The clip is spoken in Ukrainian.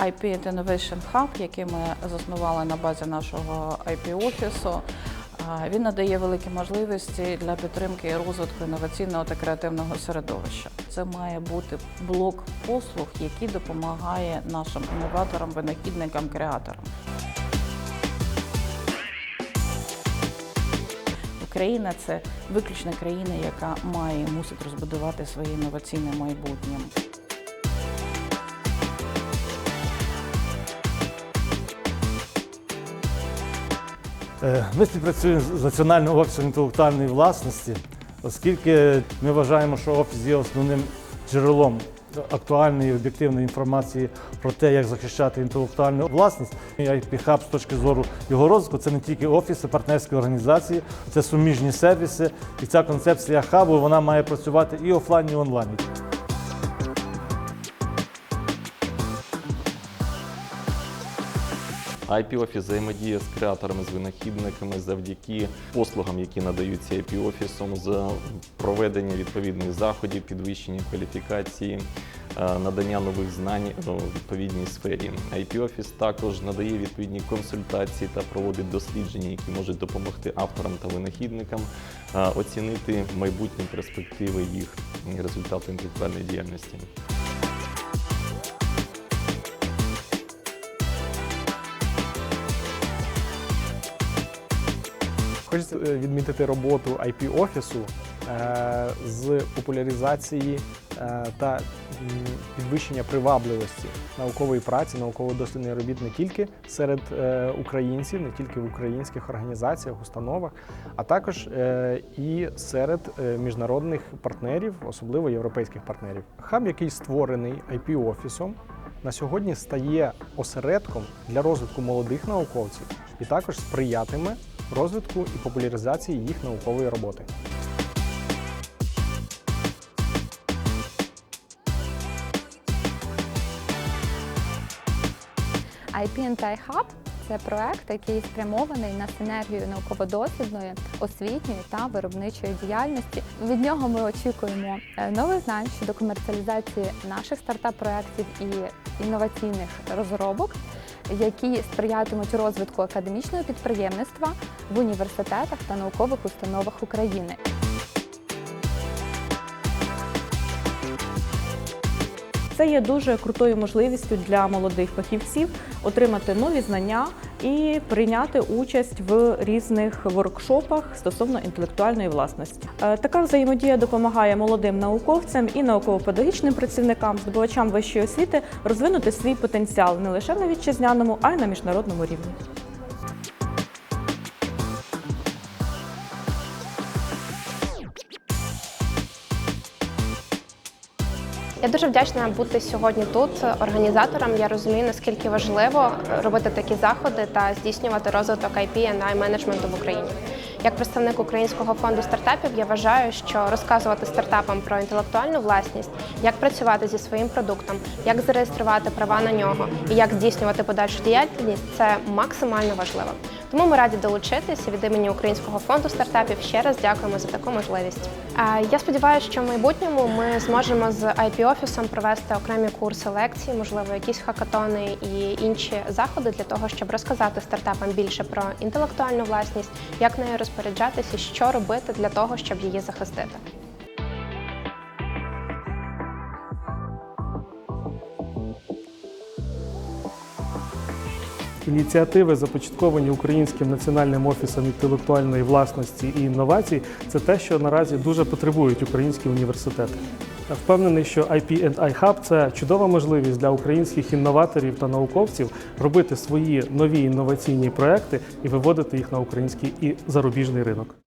IP Innovation Hub, який ми заснували на базі нашого IP-офісу. Він надає великі можливості для підтримки і розвитку інноваційного та креативного середовища. Це має бути блок послуг, який допомагає нашим інноваторам, винахідникам, креаторам. Україна це виключно країна, яка має мусить розбудувати своє інноваційне майбутнє. Ми співпрацюємо з Національним офісом інтелектуальної власності, оскільки ми вважаємо, що офіс є основним джерелом актуальної і об'єктивної інформації про те, як захищати інтелектуальну власність. IP Hub з точки зору його розвитку це не тільки офіси, партнерські організації, це суміжні сервіси. І ця концепція хабу вона має працювати і офлайн, і онлайн. IP-офіс взаємодіє з креаторами, з винахідниками завдяки послугам, які надаються IP-офісом з проведення відповідних заходів, підвищення кваліфікації, е, надання нових знань у відповідній сфері. IP-офіс також надає відповідні консультації та проводить дослідження, які можуть допомогти авторам та винахідникам е, оцінити майбутні перспективи їх результату інтелектуальної діяльності. Хочеться е, відмітити роботу IP-офісу е, з популяризації е, та підвищення привабливості наукової праці, науково-дослідних робіт не тільки серед українців, не тільки в українських організаціях, установах, а також і серед міжнародних партнерів, особливо європейських партнерів. Хаб, який створений IP-офісом, на сьогодні стає осередком для розвитку молодих науковців і також сприятиме розвитку і популяризації їх наукової роботи. IP Hub – це проект, який спрямований на синергію науково-дослідної, освітньої та виробничої діяльності. Від нього ми очікуємо е, нових знань щодо комерціалізації наших стартап-проєктів і інноваційних розробок, які сприятимуть розвитку академічного підприємництва в університетах та наукових установах України. Це є дуже крутою можливістю для молодих фахівців отримати нові знання і прийняти участь в різних воркшопах стосовно інтелектуальної власності. Е, Така взаємодія допомагає молодим науковцям і науково-педагогічним працівникам, здобувачам вищої освіти розвинути свій потенціал не лише на вітчизняному, а й на міжнародному рівні. Я дуже вдячна бути сьогодні тут організатором. Я розумію, наскільки важливо робити такі заходи та здійснювати розвиток IP і менеджменту в Україні. Як представник Українського фонду стартапів, я вважаю, що розказувати стартапам про інтелектуальну власність, як працювати зі своїм продуктом, як зареєструвати права на нього і як здійснювати подальшу діяльність це максимально важливо. Тому ми раді долучитися від імені Українського фонду стартапів. Ще раз дякуємо за таку можливість. Я сподіваюся, що в майбутньому ми зможемо з IP офісом провести окремі курси лекції, можливо, якісь хакатони і інші заходи для того, щоб розказати стартапам більше про інтелектуальну власність, як нею розпоряджатися, що робити для того, щоб її захистити. Ініціативи, започатковані Українським національним офісом інтелектуальної власності і інновацій, це те, що наразі дуже потребують українські університети. Впевнений, що IP iHub – це чудова можливість для українських інноваторів та науковців робити свої нові інноваційні проекти і виводити їх на український і зарубіжний ринок.